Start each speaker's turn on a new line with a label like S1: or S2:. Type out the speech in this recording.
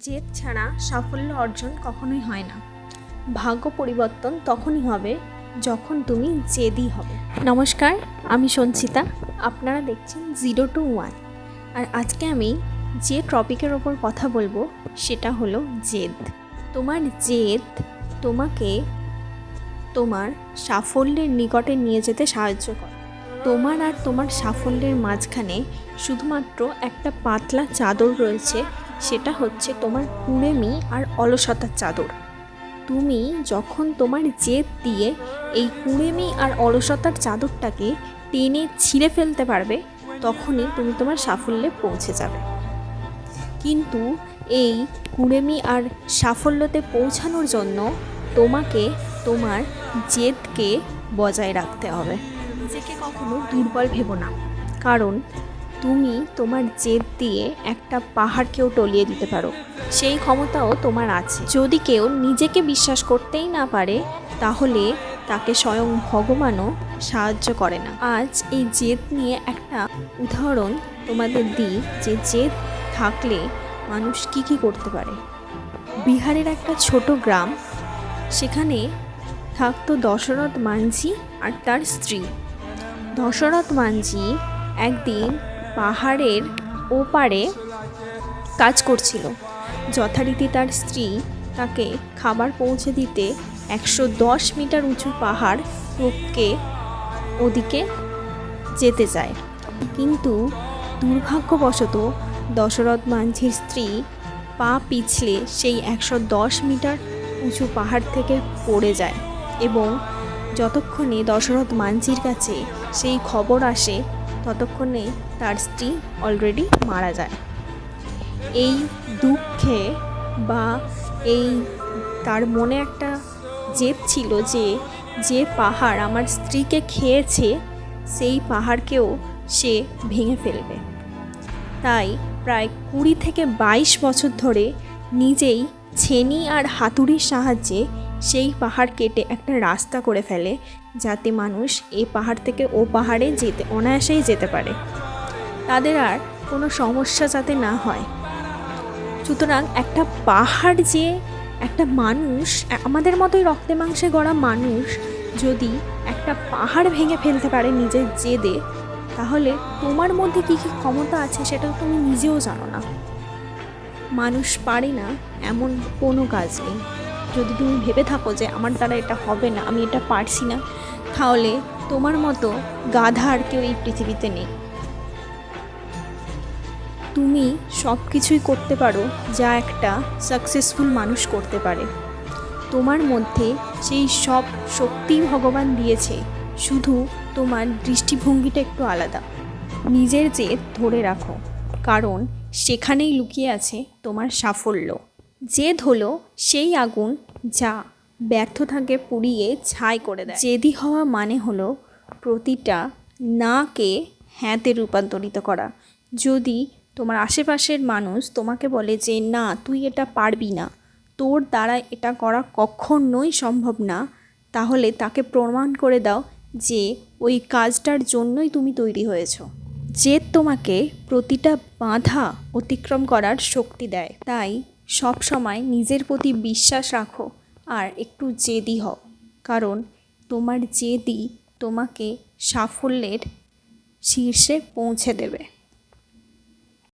S1: জেদ ছাড়া সাফল্য অর্জন কখনোই হয় না। ভাগ্য পরিবর্তন তখনই হবে যখন তুমি জেদি হবে। নমস্কার, আমি সঞ্চিতা। আপনারা দেখছেন জিরো টু ওয়ান। আর আজকে আমি যে টপিকের ওপর কথা বলব, সেটা হলো জেদ। তোমার জেদ তোমাকে তোমার সাফল্যের নিকটে নিয়ে যেতে সাহায্য করে। তোমার আর তোমার সাফল্যের মাঝখানে শুধুমাত্র একটা পাতলা চাদর রয়েছে সেটা হচ্ছে তোমার কুড়েমি আর অলসতার চাদর। তুমি যখন তোমার জেদ দিয়ে এই কুড়েমি আর অলসতার চাদরটাকে টেনে ছিঁড়ে ফেলতে পারবে, তখনই তুমি তোমার সাফল্যে পৌঁছে যাবে। কিন্তু এই কুড়েমি আর সাফল্যতে পৌঁছানোর জন্য তোমাকে তোমার জেদকে বজায় রাখতে হবে। নিজেকে কখনো দুর্বল ভেবো না। কারণ তুমি তোমার জেদ দিয়ে একটা পাহাড়কেও টলিয়ে দিতে পারো। সেই ক্ষমতাও তোমার আছে। যদি কেউ নিজেকে বিশ্বাস করতেই না পারে, তাহলে তাকে স্বয়ং ভগবানও সাহায্য করে না। আজ এই জেদ নিয়ে একটা উদাহরণ তোমাদের দিই, যে জেদ থাকলে মানুষ কি কি করতে পারে। বিহারের একটা ছোট গ্রাম, সেখানে থাকতো দশরথ মাঝি আর তার স্ত্রী। দশরথ মাঝি একদিন পাহাড়ের ওপারে কাজ করছিল। যথারীতি তার স্ত্রী তাকে খাবার পৌঁছে দিতে একশো দশ মিটার উঁচু পাহাড় টপকে ওদিকে যেতে চায়। কিন্তু দুর্ভাগ্যবশত দশরথ মাঝির স্ত্রী পা পিছলে সেই একশো দশ মিটার উঁচু পাহাড় থেকে পড়ে যায় এবং যতক্ষণে দশরথ মাঝির কাছে সেই খবর আসে ততক্ষণে তার স্ত্রী অলরেডি মারা যায়। এই দুঃখে বা এই তার মনে একটা জেদ ছিল যে যে পাহাড় আমার স্ত্রীকে খেয়েছে, সেই পাহাড়কেও সে ভেঙে ফেলবে। তাই প্রায় কুড়ি থেকে বাইশ বছর ধরে নিজেই ছেনি আর হাতুড়ির সাহায্যে সেই পাহাড় কেটে একটা রাস্তা করে ফেলে যাতে মানুষ এই পাহাড় থেকে ও পাহাড়ে যেতে, অনায়াসেই যেতে পারে। তাদের আর কোনো সমস্যা যাতে না হয়। সুতরাং একটা পাহাড় যে একটা মানুষ, আমাদের মতোই রক্তে মাংসে গড়া মানুষ যদি একটা পাহাড় ভেঙে ফেলতে পারে নিজের জেদে, তাহলে তোমার মধ্যে কী কী ক্ষমতা আছে সেটা তুমি নিজেও জানো না। মানুষ পারে না, এমন কোনো কাজ নেই। যদি তুমি ভেবে থাকো যে আমার দ্বারা এটা হবে না, আমি এটা পারছি না, তাহলে তোমার মতো গাধা আর কেউ এই পৃথিবীতে নেই। তুমি সব কিছুই করতে পারো যা একটা সাকসেসফুল মানুষ করতে পারে। তোমার মধ্যে সেই সব শক্তি ভগবান দিয়েছে, শুধু তোমার দৃষ্টিভঙ্গিটা একটু আলাদা। নিজের জেদ ধরে রাখো, কারণ সেখানেই লুকিয়ে আছে তোমার সাফল্য। জেদ হলো সেই আগুন যা ব্যর্থতাকে পুড়িয়ে ছাই করে দেয়। জেদি হওয়া মানে হলো প্রতিটা নাকে হ্যাঁতে রূপান্তরিত করা। যদি তোমার আশেপাশের মানুষ তোমাকে বলে যে, না, তুই এটা পারবি না, তোর দ্বারা এটা করা কখনোই সম্ভব না, তাহলে তাকে প্রমাণ করে দাও যে ওই কাজটার জন্যই তুমি তৈরি হয়েছ। জেদ তোমাকে প্রতিটা বাধা অতিক্রম করার শক্তি দেয়। তাই সব সময় নিজের প্রতি বিশ্বাস রাখো আর একটু জেদি হও। কারণ তোমার জেদি তোমাকে সাফল্যের শীর্ষে পৌঁছে দেবে।